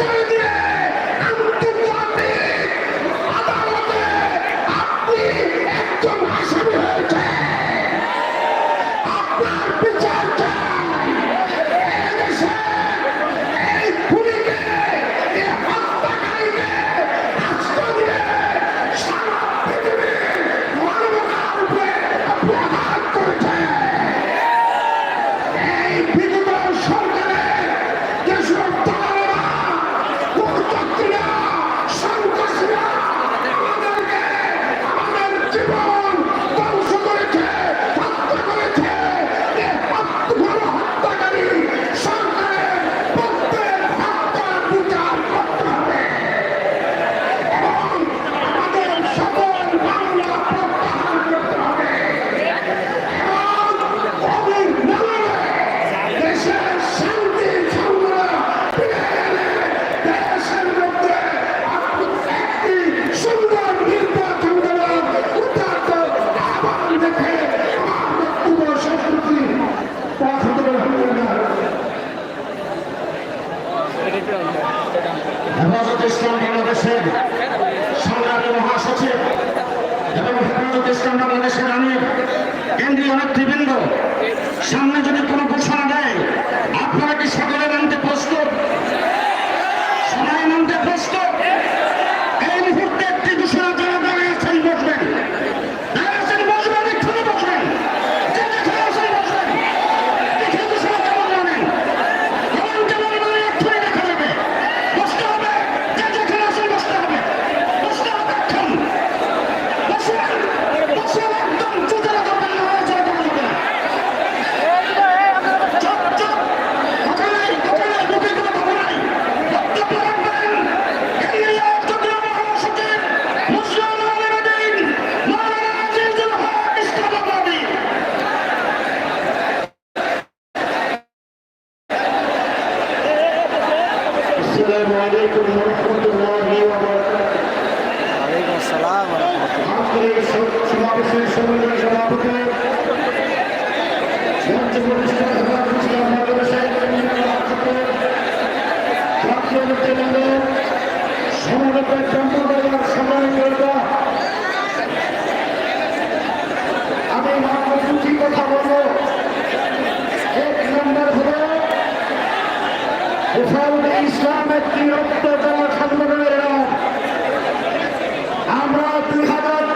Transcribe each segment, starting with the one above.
করে দিবে আসে আজকের সমাবেশের সম্মেলন সভাপতি মঞ্চ প্রতিষ্ঠা আমি মাত্র দুটি কথা বলব। এক নম্বর হল হুসাউল ইসলামের তিরত্ব দল সংগঠনের আমরা দুই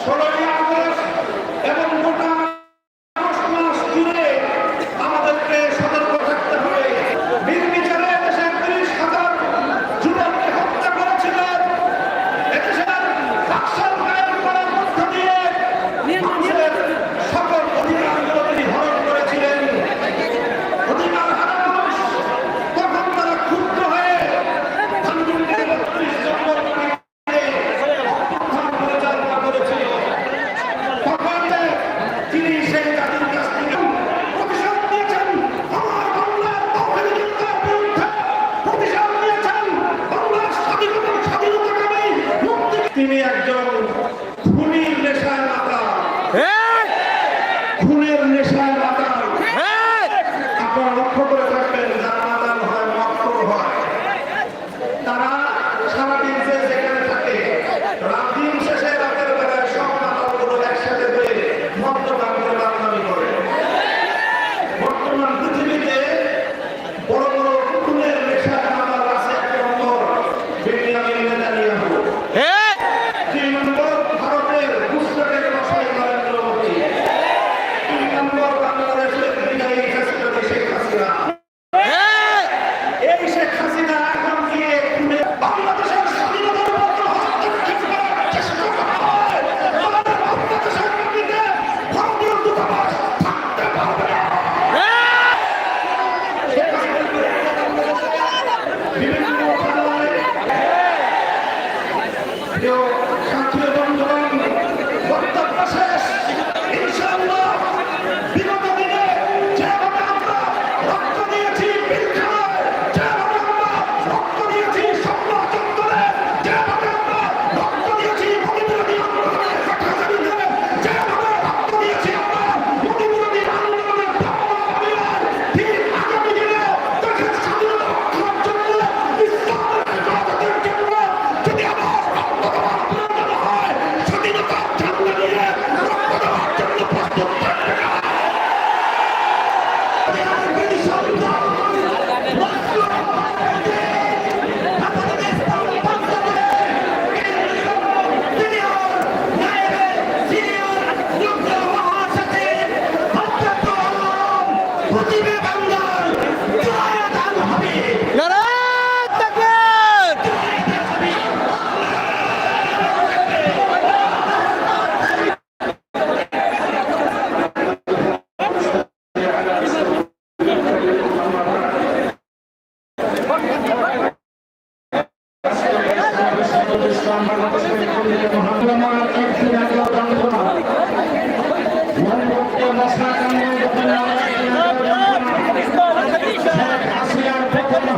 ষোলো খুনের নেশায় মাতাল। হ্যাঁ। আপনারা লক্ষ্য করে থাকবেন যারা মাতাল হয় মক্ত হয়। তারা সারাদিন যে যেখানে থাকে রাত দিন শেষে রাতের বেলায় সব মাতালগুলো একসাথে হয়ে মদ্যপান করে রাজধানী করে। বর্তমান পৃথিবীতে বড় বড় খুনের নেশায় মাতাল আছে একটা অন্তর বিজ্ঞানী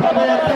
প্রথম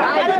Yeah.